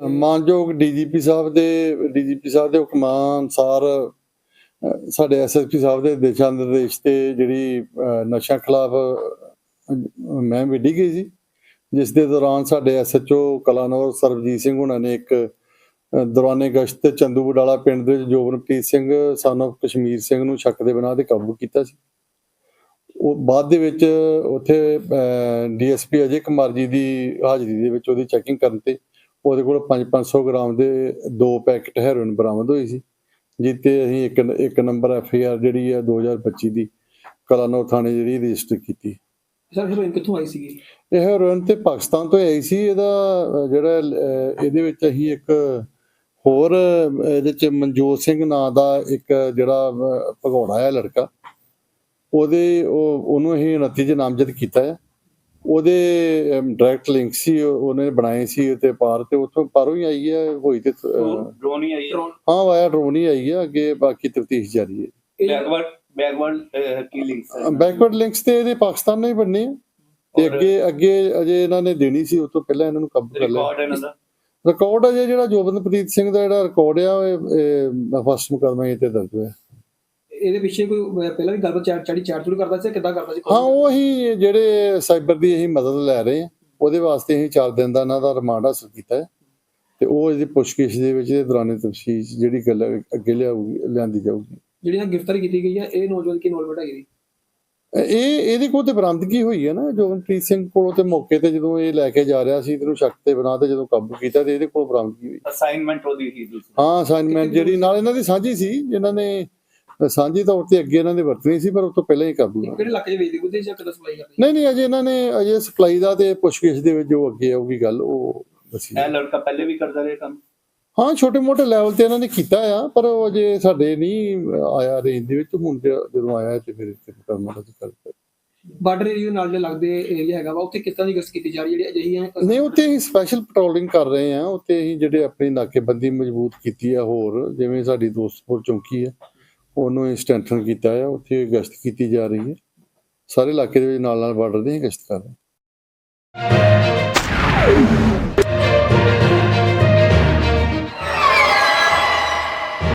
ਮਾਨਯੋਗ ਡੀਜੀਪੀ ਸਾਹਿਬ ਦੇ ਡੀਜੀਪੀ ਸਾਹਿਬ ਦੇ ਹੁਕਮਾਂ ਅਨੁਸਾਰ ਅ, ਸਾਡੇ ਐਸਐਸਪੀ ਸਾਹਿਬ ਦੇ ਦਿਸ਼ਾ ਨਿਰਦੇਸ਼ ਤੇ ਜਿਹੜੀ ਅ, ਨਸ਼ਾ ਖਿਲਾਫ ਮੈਂ ਵਿੱਢੀ ਗਈ ਸੀ ਜਿਸ ਦੇ ਦੌਰਾਨ ਸਾਡੇ ਐਸਐਚਓ ਕਲਾਨੌਰ ਸਰਬਜੀਤ ਸਿੰਘ ਉਹਨਾਂ ਨੇ ਇੱਕ ਦੌਰਾਨੇ ਗਸ਼ਤ ਚੰਦੂ ਬਡਾਲਾ ਪਿੰਡ ਦੇ ਵਿੱਚ ਜੋਬਨਪ੍ਰੀਤ ਸਿੰਘ ਸਨ of ਕਸ਼ਮੀਰ ਸਿੰਘ ਨੂੰ ਸ਼ੱਕ ਦੇ ਬਿਨਾਂ ਤੇ ਕਾਬੂ ਕੀਤਾ ਸੀ। ਉਹ ਬਾਅਦ ਦੇ ਵਿੱਚ ਉੱਥੇ ਡੀਐਸਪੀ ਅਜੇ ਕੁਮਾਰ ਜੀ ਦੀ ਹਾਜ਼ਰੀ ਦੇ ਵਿੱਚ ਉਹਦੀ ਚੈਕਿੰਗ ਕਰਨ ਤੇ ਉਹਦੇ ਕੋਲ 5-500 ਗ੍ਰਾਮ ਦੇ ਦੋ ਪੈਕੇਟ ਹੈਰੋਇਨ ਬਰਾਮਦ ਹੋਈ ਸੀ ਜਿੱਤੇ ਅਸੀਂ ਇੱਕ ਇੱਕ ਨੰਬਰ ਐਫ ਆਈ ਆਰ ਜਿਹੜੀ ਹੈ 2025 ਦੀ ਕਲਾਨੌਰ ਥਾਣੇ ਜਿਹੜੀ ਰਜਿਸਟਰ ਕੀਤੀ। ਸਰ ਹੀਰੋਇਨ ਕਿੱਥੋਂ ਆਈ ਸੀਗੀ? ਇਹ ਹੈਰੋਇਨ ਤੇ ਪਾਕਿਸਤਾਨ ਤੋਂ ਆਈ ਸੀ ਇਹਦਾ ਜਿਹੜਾ ਇਹਦੇ ਵਿੱਚ ਅਸੀਂ ਇੱਕ ਹੋਰ ਇਹਦੇ ਚ ਮਨਜੋਤ ਸਿੰਘ ਨਾਂ ਦਾ ਇੱਕ ਜਿਹੜਾ ਭਗੌੜਾ ਹੈ ਲੜਕਾ ਉਹਦੇ ਉਹ ਉਹਨੂੰ ਅਸੀਂ 29 ਚ ਨਾਮਜ਼ਦ ਕੀਤਾ ਹੈ। ਉਹਦੇ ਡਾਇਰੈਕਟ ਲਿੰਕ ਸੀ ਉਹ- ਉਹਨੇ ਬਣਾਏ ਸੀ ਤੇ ਪਾਰ ਤੇ ਉੱਥੋਂ ਪਾਰੋਂ ਹੀ ਆਈ ਹੈ ਹੋਈ ਤੇ ਡਰੋਨ ਹੀ ਆਈ ਹਾਂ? ਵਾਇਆ ਡਰੋਨ ਹੀ ਆਈ ਹੈ ਅੱਗੇ ਬਾਕੀ ਤਫਤੀਸ਼ ਜਾਰੀ ਹੈ। ਬੈਕਵਰਡ ਬੈਕਵਰਡ ਕੀ ਲਿੰਕਸ ਹੈ? ਬੈਕਵਰਡ ਲਿੰਕਸ ਤੇ ਇਹਦੇ ਪਾਕਿਸਤਾਨ ਨਾਲ ਹੀ ਬਣਨੇ ਆ। ਤੇ ਅੱਗੇ ਅੱਗੇ ਅਜੇ ਇਹਨਾਂ ਨੇ ਦੇਣੀ ਸੀ ਉਸ ਤੋਂ ਪਹਿਲਾਂ ਇਹਨਾਂ ਨੂੰ ਕਾਬੂ ਕਰ ਲਿਆ। ਰਿਕਾਰਡ ਇਹਨਾਂ ਦਾ? ਰਿਕਾਰਡ ਅਜੇ ਜਿਹੜਾ ਜੋਬਨਪ੍ਰੀਤ ਸਿੰਘ ਦਾ ਜਿਹੜਾ ਰਿਕਾਰਡ ਆ ਇਹ ਫਸਟ ਮੁਕਦਮਾ ਇਹ ਤੇ ਦਰਜ ਹੋਇਆ। ਇਹਦੇ ਪਿੱਛੇ ਕੋਈ ਪਹਿਲਾਂ ਵੀ ਗੱਲਬਾਤ ਚਾਰ ਚੜੀ ਚਾਰ ਚੂਰ ਕਰਦਾ ਸੀ ਕਿੱਦਾਂ ਕਰਦਾ ਸੀ? ਹਾਂ ਉਹ ਅਸੀਂ ਜਿਹੜੇ ਸਾਈਬਰ ਦੀ ਅਸੀਂ ਮਦਦ ਲੈ ਰਹੇ ਹਾਂ ਉਹਦੇ ਵਾਸਤੇ ਅਸੀਂ 4 ਦਿਨ ਦਾ ਇਹਨਾਂ ਦਾ ਰਿਮਾਂਡ ਹਾਸਲ ਕੀਤਾ ਹੈ ਤੇ ਉਹ ਇਹਦੀ ਪੁੱਛਗਿੱਛ ਦੇ ਵਿੱਚ ਦੇ ਦੌਰਾਨੇ ਤਫਸੀਸ਼ ਜਿਹੜੀ ਗੱਲ ਹੈ, ਅੱਗੇ ਲਿਆਊਗੀ ਲਿਆਂਦੀ ਜਾਊਗੀ। ਜਿਹੜੀ ਗ੍ਰਿਫਤਾਰੀ ਕੀਤੀ ਗਈ ਹੈ ਇਹ ਨੌਜਵਾਨ ਕੀ ਇਨਵੋਲਵਮੈਂਟ ਹੈਗੀ? ਸੀ ਇਹ ਇਹਦੇ ਕੋਲ ਤੇ ਬਰਾਮਦਗੀ ਹੋਈ ਹੈ ਨਾ? ਜੋਬਨਪ੍ਰੀਤ ਸਿੰਘ ਕੋਲੋਂ ਤੇ ਮੌਕੇ ਤੇ ਜਦੋਂ ਇਹ ਲੈ ਕੇ ਜਾ ਰਿਹਾ ਸੀ ਇਹਨੂੰ ਸ਼ੱਕ ਤੇ ਬਣਾ ਤੇ ਜਦੋਂ ਕਾਬੂ ਕੀਤਾ ਤੇ ਇਹਦੇ ਕੋਲ ਬਰਾਮਦਗੀ ਹੋਈ? ਅਸਾਈਨਮੈਂਟ ਉਹਦੀ ਹੀ ਦੂਸਰੀ। ਹਾਂ ਅਸਾਈਨਮੈਂਟ ਜਿਹੜੀ ਨਾਲ ਇਹਨਾਂ ਦੀ ਸਾਂਝੀ ਸੀ ਜਿਨ੍ਹਾਂ ਨੇ ਸਾਂਝੀ ਤੌਰ ਤੇ ਅੱਗੇ ਇਹਨਾਂ ਦੇ ਵਰਤਣੀ ਸੀ ਪਰ ਉਸ ਤੋਂ ਪਹਿਲਾਂ ਹੀ ਕਾਬੂ ਆ ਕਿਹੜੇ ਇਲਾਕੇ 'ਚ ਵੇਚਦੇ ਕੁੱਤੇ ਜਾਂ ਕਿੱਦਾਂ ਸਪਲਾਈ ਕਰਦੇ? ਨਹੀਂ ਨਹੀਂ ਅਜੇ ਇਹਨਾਂ ਨੇ ਅਜੇ ਸਪਲਾਈ ਦਾ ਤੇ ਪੁੱਛਗਿੱਛ ਦੇ ਵਿੱਚ ਜੋ ਅੱਗੇ ਆਊਗੀ ਗੱਲ ਉਹ ਦੱਸੀ ਇਹ ਲੜਕਾ ਪਹਿਲੇ ਵੀ ਕਰਦਾ ਰਿਹਾ ਕੰਮ? ਹਾਂ ਛੋਟੇ ਮੋਟੇ ਲੈਵਲ ਤੇ ਇਹਨਾਂ ਨੇ ਕੀਤਾ ਆ ਪਰ ਉਹ ਅਜੇ ਸਾਡੇ ਨਹੀਂ ਆਇਆ ਰੇਂਜ ਦੇ ਵਿੱਚ। ਹੁਣ ਜਦੋਂ ਆਇਆ ਤੇ ਫਿਰ ਇੱਥੇ ਕਰਨਾ ਦਾ ਕਰ ਬਾਰਡਰ ਏਰੀਆ ਨਾਲ ਦੇ ਲੱਗਦੇ ਏਰੀਆ ਹੈਗਾ ਵਾ ਉੱਥੇ ਕਿਸ ਤਰ੍ਹਾਂ ਦੀ ਗਸ਼ਤ ਕੀਤੀ ਜਾ ਰਹੀ ਜਿਹੜੀ ਅਜਿਹੀਆਂ ਨਹੀਂ ਉੱਥੇ ਅਸੀਂ ਸਪੈਸ਼ਲ ਪੈਟਰੋਲਿੰਗ ਕਰ ਰਹੇ ਆ। ਉੱਥੇ ਅਸੀਂ ਜਿਹੜੇ ਆਪਣੀ ਨਾਕੇਬੰਦੀ ਮਜ਼ਬੂਤ ਕੀਤੀ ਆ ਹੋਰ ਜਿਵੇਂ ਸਾਡੀ ਦੋਸਤਪੁਰ ਚੌਂਕੀ ਆ। ਉਹਨੂੰ ਸਟੈਂਥਨ ਕੀਤਾ ਆ, ਉੱਥੇ ਗਸ਼ਤ ਕੀਤੀ ਜਾ ਰਹੀ ਹੈ। ਸਾਰੇ ਇਲਾਕੇ ਦੇ ਵਿੱਚ ਨਾਲ ਨਾਲ ਬਾਰਡਰ ਦੇ ਗਸ਼ਤ ਕਰ ਰਹੇ